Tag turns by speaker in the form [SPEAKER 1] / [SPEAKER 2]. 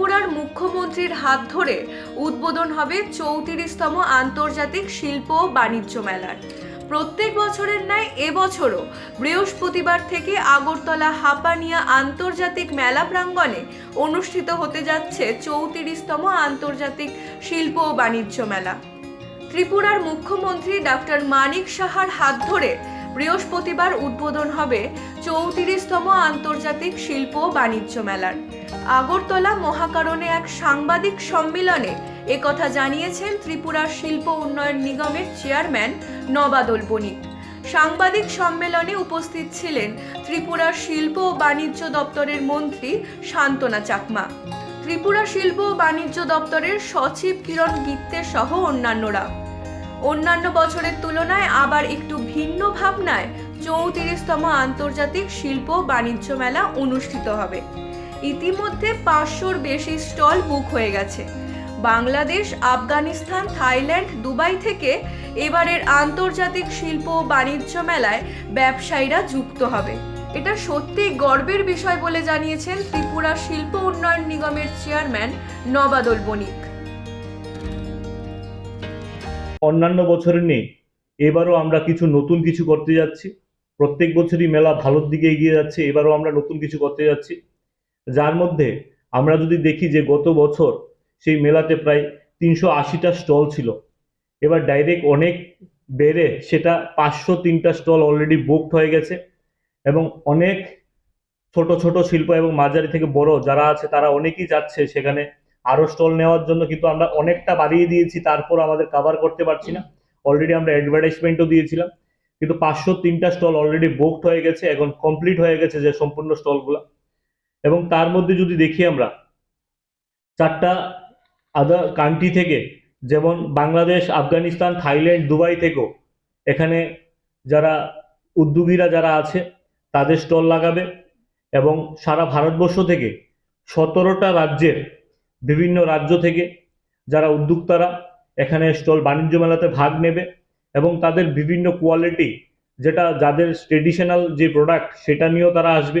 [SPEAKER 1] ত্রিপুরার মুখ্যমন্ত্রীর হাত ধরে উদ্বোধন হবে চৌত্রিশতম আন্তর্জাতিক শিল্প ও বাণিজ্য মেলার প্রত্যেক বছরের ন্যায় এবছরও বৃহস্পতিবার থেকে আগরতলা হাপানিয়া আন্তর্জাতিক মেলা প্রাঙ্গণে অনুষ্ঠিত হতে যাচ্ছে চৌত্রিশতম আন্তর্জাতিক শিল্প ও বাণিজ্য মেলা ত্রিপুরার মুখ্যমন্ত্রী ডক্টর মানিক সাহার হাত ধরে বৃহস্পতিবার উদ্বোধন হবে চৌত্রিশতম আন্তর্জাতিক শিল্প ও বাণিজ্য মেলার আগরতলা মহাকারণে এক সাংবাদিক সম্মেলনে একথা জানিয়েছেন ত্রিপুরা শিল্প উন্নয়ন নিগমের চেয়ারম্যান নবাদল বণিক সাংবাদিক সম্মেলনে উপস্থিত ছিলেন ত্রিপুরা শিল্প ও বাণিজ্য দপ্তরের মন্ত্রী শান্তনা চাকমা ত্রিপুরা শিল্প ও বাণিজ্য দপ্তরের সচিব কিরণ গিত্তে সহ অন্যান্যরা অন্যান্য বছরের তুলনায় আবার একটু ভিন্ন ভাবনায় চৌত্রিশতম আন্তর্জাতিক শিল্প বাণিজ্য মেলা অনুষ্ঠিত হবে ইতিমধ্যে পাঁচশোর বেশি স্টল বুক হয়ে গেছে বাংলাদেশ আফগানিস্তান থাইল্যান্ড দুবাই থেকে এবারের আন্তর্জাতিক শিল্প ও বাণিজ্য মেলায় ব্যবসায়ীরা যুক্ত হবে এটা সত্যি গর্বের বিষয় বলে জানিয়েছেন ত্রিপুরা শিল্প উন্নয়ন নিগমের চেয়ারম্যান নবাদল বণিক
[SPEAKER 2] অন্যান্য বছরের নেই এবারও আমরা কিছু নতুন কিছু করতে যাচ্ছি প্রত্যেক বছরই মেলা ভালোর দিকে এগিয়ে যাচ্ছে এবারও আমরা নতুন কিছু করতে যাচ্ছি যার মধ্যে আমরা যদি দেখি যে গত বছর সেই মেলাতে প্রায় তিনশো আশিটা স্টল ছিল এবার ডাইরেক্ট অনেক বেড়ে সেটা পাঁচশো তিনটা স্টল অলরেডি বুকড হয়ে গেছে এবং অনেক ছোট ছোট শিল্প এবং মাঝারি থেকে বড় যারা আছে তারা অনেকেই যাচ্ছে সেখানে আরও স্টল নেওয়ার জন্য কিন্তু আমরা অনেকটা বাড়িয়ে দিয়েছি তারপর আমাদের কাভার করতে পারছি না অলরেডি আমরা অ্যাডভার্টাইজমেন্টও দিয়েছিলাম কিন্তু পাঁচশো তিনটা স্টল অলরেডি বুকড হয়ে গেছে এখন কমপ্লিট হয়ে গেছে যে সম্পূর্ণ স্টলগুলো এবং তার মধ্যে যদি দেখি আমরা চারটা আদার কান্ট্রি থেকে যেমন বাংলাদেশ আফগানিস্তান থাইল্যান্ড দুবাই থেকেও এখানে যারা উদ্যোগীরা যারা আছে তাদের স্টল লাগাবে এবং সারা ভারতবর্ষ থেকে সতেরোটা রাজ্যের বিভিন্ন রাজ্য থেকে যারা উদ্যোক্তারা এখানে স্টল বাণিজ্য মেলাতে ভাগ নেবে এবং তাদের বিভিন্ন কোয়ালিটি যেটা যাদের ট্রেডিশনাল যে প্রোডাক্ট সেটা নিয়েও তারা আসবে